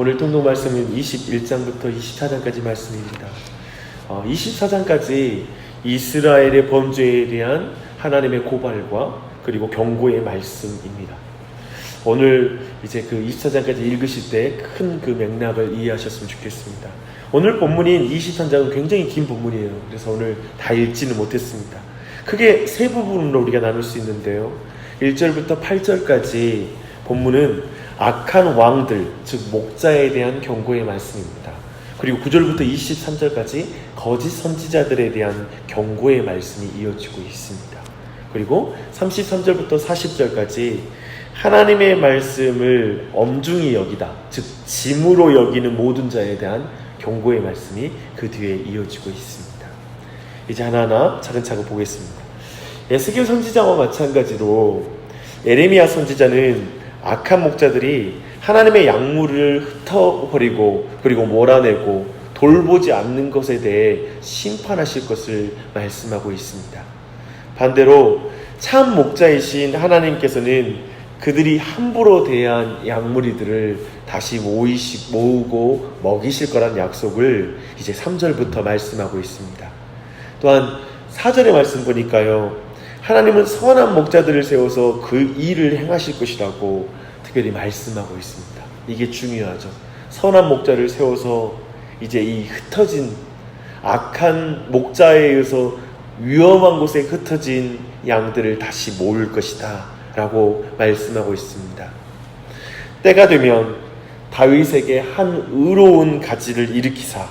오늘 통독 말씀은 21장부터 24장까지 말씀입니다. 어, 24장까지 이스라엘의 범죄에 대한 하나님의 고발과 그리고 경고의 말씀입니다. 오늘 이제 그 24장까지 읽으실 때 큰 그 맥락을 이해하셨으면 좋겠습니다. 오늘 본문인 23장은 굉장히 긴 본문이에요. 그래서 오늘 다 읽지는 못했습니다. 크게 세 부분으로 우리가 나눌 수 있는데요. 1절부터 8절까지 본문은 악한 왕들, 즉 목자에 대한 경고의 말씀입니다. 그리고 9절부터 23절까지 거짓 선지자들에 대한 경고의 말씀이 이어지고 있습니다. 그리고 33절부터 40절까지 하나님의 말씀을 엄중히 여기다, 즉 짐으로 여기는 모든 자에 대한 경고의 말씀이 그 뒤에 이어지고 있습니다. 이제 하나하나 차근차근 보겠습니다. 에스겔 선지자와 마찬가지로 에레미야 선지자는 악한 목자들이 하나님의 약물을 흩어버리고 그리고 몰아내고 돌보지 않는 것에 대해 심판하실 것을 말씀하고 있습니다. 반대로 참 목자이신 하나님께서는 그들이 함부로 대한 약물이들을 다시 모이시, 모으고 먹이실 거란 약속을 이제 3절부터 말씀하고 있습니다. 또한 4절의 말씀 보니까요. 하나님은 선한 목자들을 세워서 그 일을 행하실 것이라고 특별히 말씀하고 있습니다. 이게 중요하죠. 선한 목자를 세워서 이제 이 흩어진 악한 목자에 의해서 위험한 곳에 흩어진 양들을 다시 모을 것이다. 라고 말씀하고 있습니다. 때가 되면 다윗에게 한 의로운 가지를 일으키사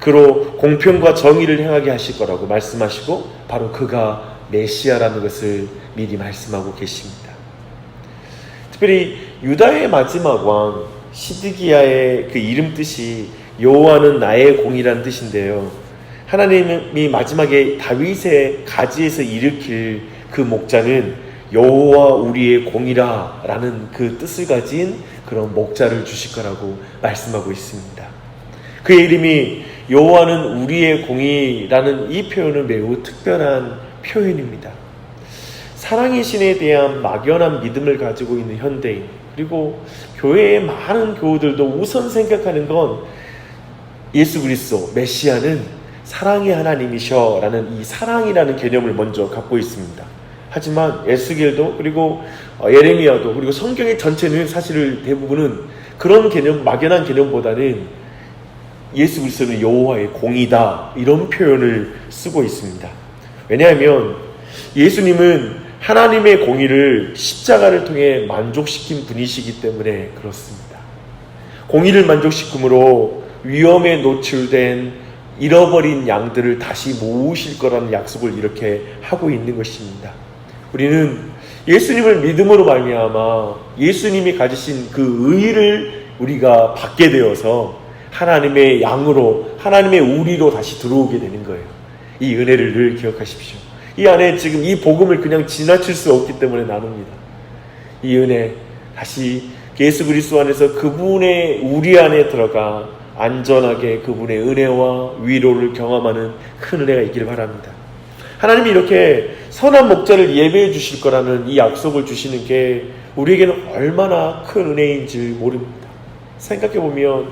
그로 공평과 정의를 행하게 하실 거라고 말씀하시고 바로 그가 메시아라는 것을 미리 말씀하고 계십니다. 특별히 유다의 마지막 왕 시드기야의 그 이름 뜻이 여호와는 나의 공이라는 뜻인데요. 하나님이 마지막에 다윗의 가지에서 일으킬 그 목자는 여호와 우리의 공이라라는 그 뜻을 가진 그런 목자를 주실 거라고 말씀하고 있습니다. 그의 이름이 여호와는 우리의 공이라는 이 표현은 매우 특별한 표현입니다. 사랑의 신에 대한 막연한 믿음을 가지고 있는 현대인 그리고 교회의 많은 교우들도 우선 생각하는 건 예수 그리스도 메시아는 사랑의 하나님이셔라는 이 사랑이라는 개념을 먼저 갖고 있습니다. 하지만 에스겔도 그리고 어, 예레미야도 그리고 성경의 전체는 사실 대부분은 그런 개념 막연한 개념보다는 예수 그리스도는 여호와의 공이다 이런 표현을 쓰고 있습니다. 왜냐하면 예수님은 하나님의 공의를 십자가를 통해 만족시킨 분이시기 때문에 그렇습니다. 공의를 만족시킴으로 위험에 노출된 잃어버린 양들을 다시 모으실 거라는 약속을 이렇게 하고 있는 것입니다. 우리는 예수님을 믿음으로 말미암아 예수님이 가지신 그 의를 우리가 받게 되어서 하나님의 양으로 하나님의 우리로 다시 들어오게 되는 거예요. 이 은혜를 늘 기억하십시오. 이 안에 지금 이 복음을 그냥 지나칠 수 없기 때문에 나눕니다. 이 은혜 다시 예수 그리스도 안에서 그분의 우리 안에 들어가 안전하게 그분의 은혜와 위로를 경험하는 큰 은혜가 있기를 바랍니다. 하나님이 이렇게 선한 목자를 예배해 주실 거라는 이 약속을 주시는 게 우리에게는 얼마나 큰 은혜인지 모릅니다. 생각해 보면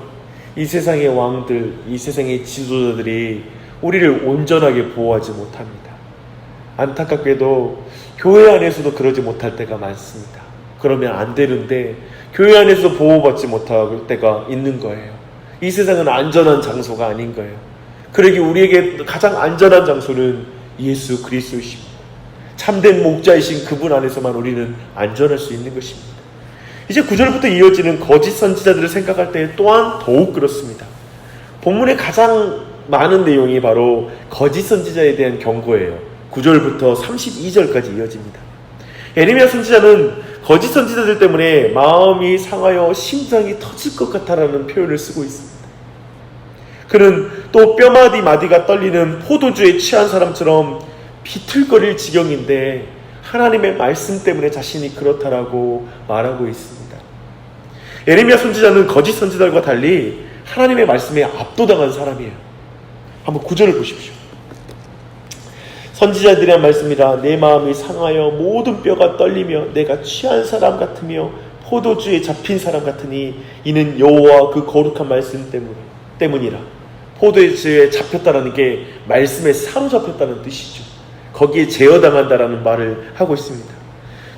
이 세상의 왕들, 이 세상의 지도자들이 우리를 온전하게 보호하지 못합니다. 안타깝게도 교회 안에서도 그러지 못할 때가 많습니다. 그러면 안 되는데 교회 안에서 보호받지 못할 때가 있는 거예요. 이 세상은 안전한 장소가 아닌 거예요. 그러기 우리에게 가장 안전한 장소는 예수 그리스도이십니다. 참된 목자이신 그분 안에서만 우리는 안전할 수 있는 것입니다. 이제 9절부터 이어지는 거짓 선지자들을 생각할 때 또한 더욱 그렇습니다. 본문의 가장 많은 내용이 바로 거짓 선지자에 대한 경고예요. 9절부터 32절까지 이어집니다. 에리미야 선지자는 거짓 선지자들 때문에 마음이 상하여 심장이 터질 것 같다라는 표현을 쓰고 있습니다. 그는 또 뼈마디 마디가 떨리는 포도주에 취한 사람처럼 비틀거릴 지경인데 하나님의 말씀 때문에 자신이 그렇다라고 말하고 있습니다. 에레미야 선지자는 거짓 선지자들과 달리 하나님의 말씀에 압도당한 사람이에요. 한번 구절을 보십시오. 선지자들의 말씀이라 내 마음이 상하여 모든 뼈가 떨리며 내가 취한 사람 같으며 포도주에 잡힌 사람 같으니 이는 여호와 그 거룩한 말씀 때문 때문이라. 포도주에 잡혔다라는 게 말씀에 사로잡혔다는 뜻이죠. 거기에 제어당한다라는 말을 하고 있습니다.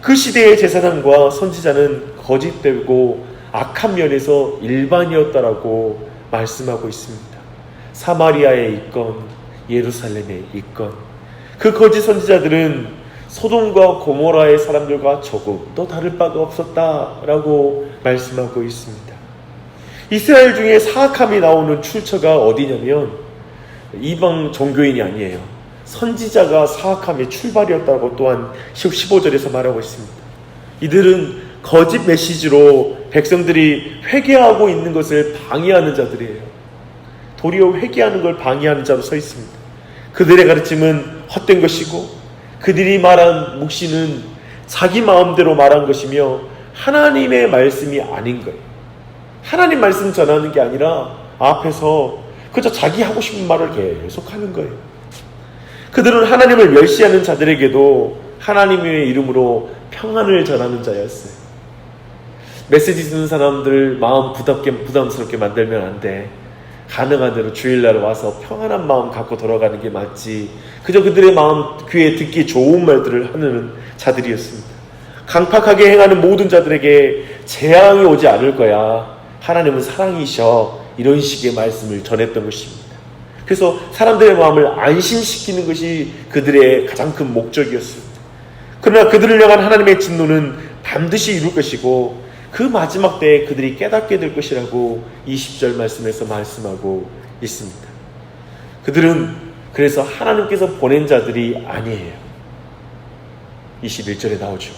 그 시대의 제사장과 선지자는 거짓되고 악한 면에서 일반이었다라고 말씀하고 있습니다. 사마리아에 있건 예루살렘에 있건 그 거짓 선지자들은 소돔과 고모라의 사람들과 조금도 다를 바가 없었다라고 말씀하고 있습니다. 이스라엘 중에 사악함이 나오는 출처가 어디냐면 이방 종교인이 아니에요. 선지자가 사악함의 출발이었다고 또한 15절에서 말하고 있습니다. 이들은 거짓 메시지로 백성들이 회개하고 있는 것을 방해하는 자들이에요. 도리어 회개하는 걸 방해하는 자로 서 있습니다. 그들의 가르침은 헛된 것이고 그들이 말한 묵시는 자기 마음대로 말한 것이며 하나님의 말씀이 아닌 거예요. 하나님 말씀 전하는 게 아니라 앞에서 그저 자기 하고 싶은 말을 계속 하는 거예요. 그들은 하나님을 멸시하는 자들에게도 하나님의 이름으로 평안을 전하는 자였어요. 메시지 듣는 사람들 마음 부담게, 부담스럽게 만들면 안 돼. 가능한 대로 주일날 와서 평안한 마음 갖고 돌아가는 게 맞지. 그저 그들의 마음 귀에 듣기 좋은 말들을 하는 자들이었습니다. 강팍하게 행하는 모든 자들에게 재앙이 오지 않을 거야. 하나님은 사랑이셔. 이런 식의 말씀을 전했던 것입니다. 그래서 사람들의 마음을 안심시키는 것이 그들의 가장 큰 목적이었습니다. 그러나 그들을 향한 하나님의 진노는 반드시 이룰 것이고 그 마지막 때에 그들이 깨닫게 될 것이라고 20절 말씀에서 말씀하고 있습니다. 그들은 그래서 하나님께서 보낸 자들이 아니에요. 21절에 나오죠.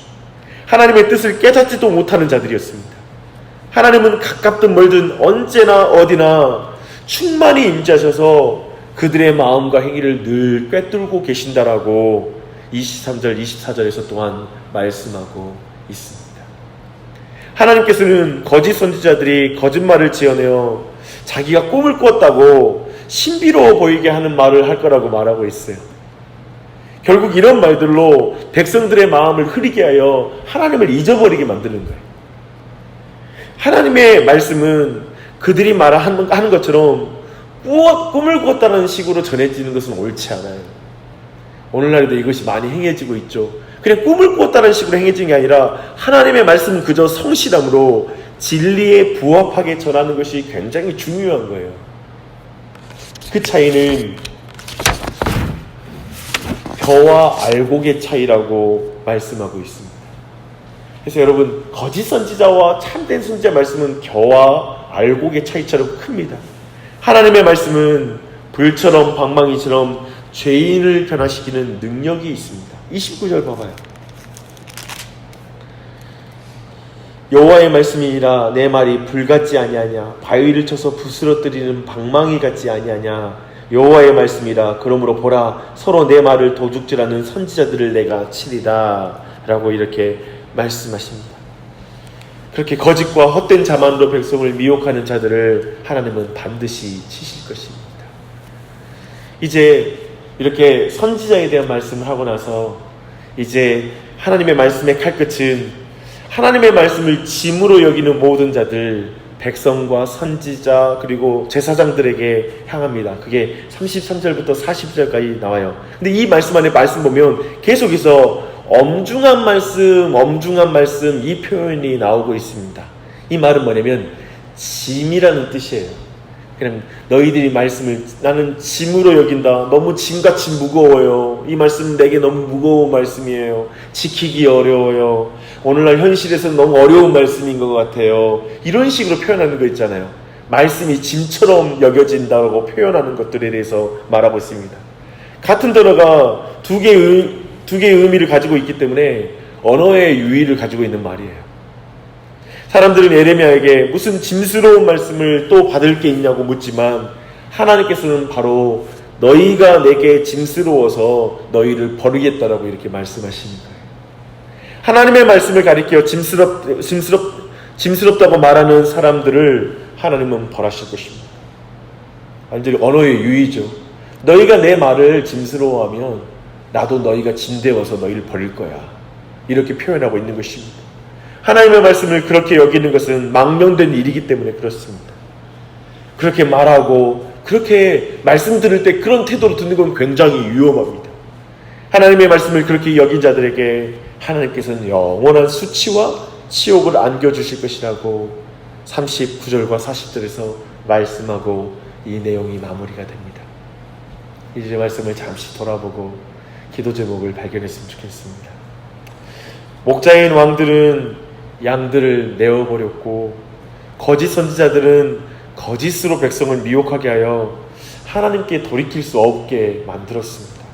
하나님의 뜻을 깨닫지도 못하는 자들이었습니다. 하나님은 가깝든 멀든 언제나 어디나 충만히 임재하셔서 그들의 마음과 행위를 늘 꿰뚫고 계신다라고 23절, 24절에서 또한 말씀하고 있습니다. 하나님께서는 거짓 선지자들이 거짓말을 지어내어 자기가 꿈을 꿨다고 신비로워 보이게 하는 말을 할 거라고 말하고 있어요. 결국 이런 말들로 백성들의 마음을 흐리게 하여 하나님을 잊어버리게 만드는 거예요. 하나님의 말씀은 그들이 말하는 것처럼 꿈을 꿨다는 식으로 전해지는 것은 옳지 않아요. 오늘날에도 이것이 많이 행해지고 있죠. 그냥 꿈을 꿨다는 식으로 행해진 게 아니라 하나님의 말씀은 그저 성실함으로 진리에 부합하게 전하는 것이 굉장히 중요한 거예요. 그 차이는 벼와 알곡의 차이라고 말씀하고 있습니다. 그래서 여러분 거짓 선지자와 참된 선지자 말씀은 겨와 알곡의 차이처럼 큽니다. 하나님의 말씀은 불처럼 방망이처럼 죄인을 변화시키는 능력이 있습니다. 29절 봐봐요. 여호와의 말씀이니라 내 말이 불 같지 아니하냐 바위를 쳐서 부스러뜨리는 방망이 같지 아니하냐 여호와의 말씀이라 그러므로 보라 서로 내 말을 도둑질하는 선지자들을 내가 치리다 라고 이렇게 말씀하십니다. 그렇게 거짓과 헛된 자만으로 백성을 미혹하는 자들을 하나님은 반드시 치실 것입니다. 이제 이렇게 선지자에 대한 말씀을 하고 나서 이제 하나님의 말씀의 칼끝은 하나님의 말씀을 짐으로 여기는 모든 자들, 백성과 선지자 그리고 제사장들에게 향합니다. 그게 33절부터 40절까지 나와요. 근데 이 말씀 안에 말씀 보면 계속해서 엄중한 말씀, 엄중한 말씀 이 표현이 나오고 있습니다. 이 말은 뭐냐면 짐이라는 뜻이에요. 그냥 너희들이 말씀을 나는 짐으로 여긴다. 너무 짐같이 무거워요. 이 말씀 내게 너무 무거운 말씀이에요. 지키기 어려워요. 오늘날 현실에서는 너무 어려운 말씀인 것 같아요. 이런 식으로 표현하는 거 있잖아요. 말씀이 짐처럼 여겨진다고 표현하는 것들에 대해서 말하고 있습니다. 같은 단어가 두 개의, 두 개의 의미를 가지고 있기 때문에 언어의 유의를 가지고 있는 말이에요. 사람들은 에레미야에게 무슨 짐스러운 말씀을 또 받을 게 있냐고 묻지만 하나님께서는 바로 너희가 내게 짐스러워서 너희를 버리겠다라고 이렇게 말씀하시는 거예요. 하나님의 말씀을 가리켜 짐스럽, 짐스럽, 짐스럽다고 말하는 사람들을 하나님은 벌하실 것입니다. 완전히 언어의 유의죠. 너희가 내 말을 짐스러워하면 나도 너희가 짐되어서 너희를 버릴 거야. 이렇게 표현하고 있는 것입니다. 하나님의 말씀을 그렇게 여기는 것은 망명된 일이기 때문에 그렇습니다. 그렇게 말하고 그렇게 말씀 들을 때 그런 태도로 듣는 건 굉장히 위험합니다. 하나님의 말씀을 그렇게 여긴 자들에게 하나님께서는 영원한 수치와 치욕을 안겨주실 것이라고 39절과 40절에서 말씀하고 이 내용이 마무리가 됩니다. 이제 말씀을 잠시 돌아보고 기도 제목을 발견했으면 좋겠습니다. 목자인 왕들은 양들을 내어버렸고 거짓 선지자들은 거짓으로 백성을 미혹하게 하여 하나님께 돌이킬 수 없게 만들었습니다.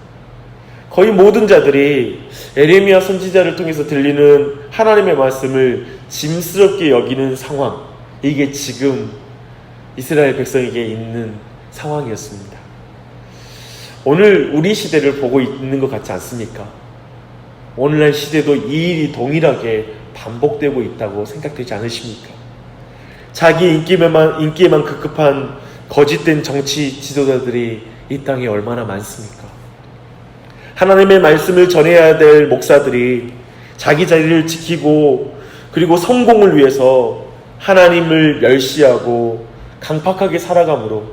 거의 모든 자들이 에레미야 선지자를 통해서 들리는 하나님의 말씀을 짐스럽게 여기는 상황. 이게 지금 이스라엘 백성에게 있는 상황이었습니다. 오늘 우리 시대를 보고 있는 것 같지 않습니까? 오늘날 시대도 이 일이 동일하게 반복되고 있다고 생각되지 않으십니까? 자기 인기에만, 인기에만 급급한 거짓된 정치 지도자들이 이 땅에 얼마나 많습니까? 하나님의 말씀을 전해야 될 목사들이 자기 자리를 지키고 그리고 성공을 위해서 하나님을 멸시하고 강팍하게 살아감으로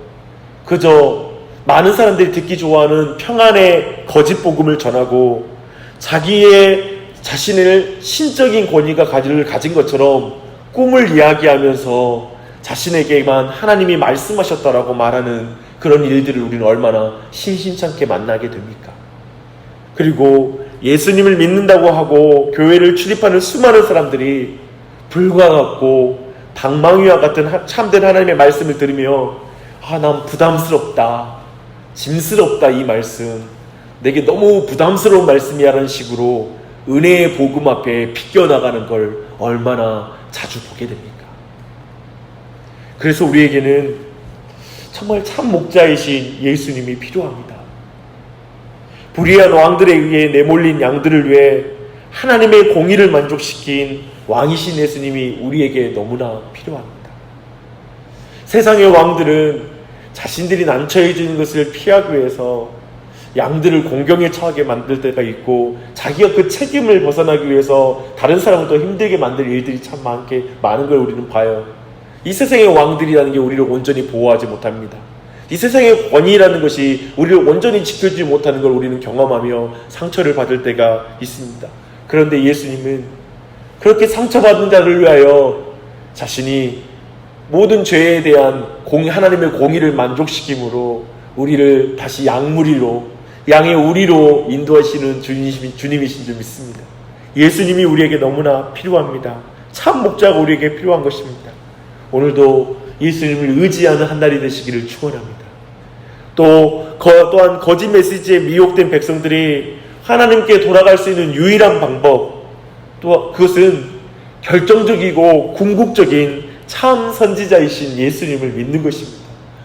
그저 많은 사람들이 듣기 좋아하는 평안의 거짓 복음을 전하고 자기의 자신을 신적인 권위가 가지를 가진 것처럼 꿈을 이야기하면서 자신에게만 하나님이 말씀하셨다라고 말하는 그런 일들을 우리는 얼마나 신신찮게 만나게 됩니까? 그리고 예수님을 믿는다고 하고 교회를 출입하는 수많은 사람들이 불과 같고 방망이와 같은 하- 참된 하나님의 말씀을 들으며 아, 난 부담스럽다. 짐스럽다 이 말씀. 내게 너무 부담스러운 말씀이야라는 식으로 은혜의 복음 앞에 비껴나가는 걸 얼마나 자주 보게 됩니까? 그래서 우리에게는 정말 참 목자이신 예수님이 필요합니다. 불의한 왕들에 의해 내몰린 양들을 위해 하나님의 공의를 만족시킨 왕이신 예수님이 우리에게 너무나 필요합니다. 세상의 왕들은 자신들이 난처해지는 것을 피하기 위해서 양들을 공경에 처하게 만들 때가 있고 자기가 그 책임을 벗어나기 위해서 다른 사람을 더 힘들게 만들 일들이 참 많게 많은 걸 우리는 봐요. 이 세상의 왕들이라는 게 우리를 온전히 보호하지 못합니다. 이 세상의 권위라는 것이 우리를 온전히 지켜주지 못하는 걸 우리는 경험하며 상처를 받을 때가 있습니다. 그런데 예수님은 그렇게 상처받은 자를 위하여 자신이 모든 죄에 대한 공, 하나님의 공의를 만족시킴으로 우리를 다시 양무리로 양의 우리로 인도하시는 주님이, 주님이신 줄 믿습니다. 예수님이 우리에게 너무나 필요합니다. 참 목자가 우리에게 필요한 것입니다. 오늘도 예수님을 의지하는 한 날이 되시기를 축원합니다. 또 거, 또한 거짓 메시지에 미혹된 백성들이 하나님께 돌아갈 수 있는 유일한 방법 또 그것은 결정적이고 궁극적인 참 선지자이신 예수님을 믿는 것입니다.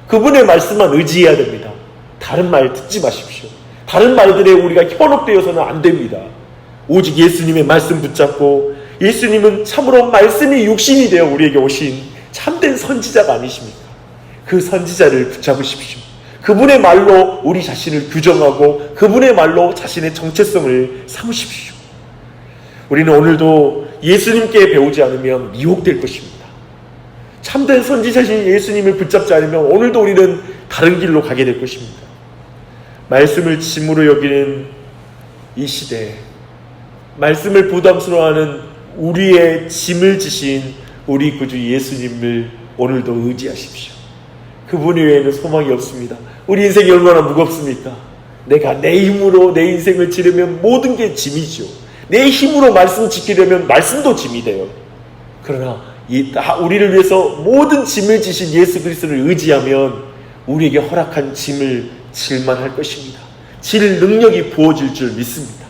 그분의 말씀만 의지해야 됩니다. 다른 말 듣지 마십시오. 다른 말들에 우리가 현혹되어서는 안 됩니다. 오직 예수님의 말씀 붙잡고 예수님은 참으로 말씀이 육신이 되어 우리에게 오신 참된 선지자가 아니십니까? 그 선지자를 붙잡으십시오. 그분의 말로 우리 자신을 규정하고 그분의 말로 자신의 정체성을 삼으십시오. 우리는 오늘도 예수님께 배우지 않으면 미혹될 것입니다. 참된 선지자신 예수님을 붙잡지 않으면 오늘도 우리는 다른 길로 가게 될 것입니다. 말씀을 짐으로 여기는 이 시대에 말씀을 부담스러워하는 우리의 짐을 지신 우리 구주 예수님을 오늘도 의지하십시오. 그분 외에는 소망이 없습니다. 우리 인생이 얼마나 무겁습니까? 내가 내 힘으로 내 인생을 지르면 모든 게 짐이죠. 내 힘으로 말씀 지키려면 말씀도 짐이 돼요. 그러나 우리를 위해서 모든 짐을 지신 예수 그리스도를 의지하면 우리에게 허락한 짐을 질만 할 것입니다. 질 능력이 부어질 줄 믿습니다.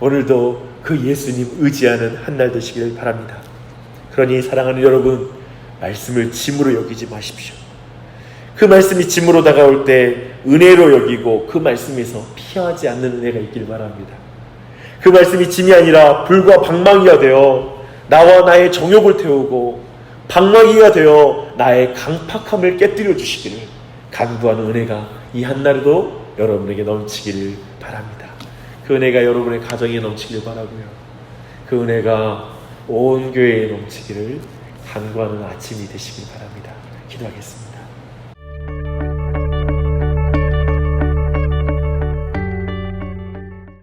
오늘도 그 예수님 의지하는 한 날 되시기를 바랍니다. 그러니 사랑하는 여러분, 말씀을 짐으로 여기지 마십시오. 그 말씀이 짐으로 다가올 때 은혜로 여기고 그 말씀에서 피하지 않는 은혜가 있길 바랍니다. 그 말씀이 짐이 아니라 불과 방망이가 되어 나와 나의 정욕을 태우고 방망이가 되어 나의 강팍함을 깨뜨려 주시기를 간구하는 은혜가 이 한날에도 여러분에게 넘치기를 바랍니다. 그 은혜가 여러분의 가정에 넘치기를 바라고요. 그 은혜가 온 교회에 넘치기를 간구하는 아침이 되시길 바랍니다. 기도하겠습니다.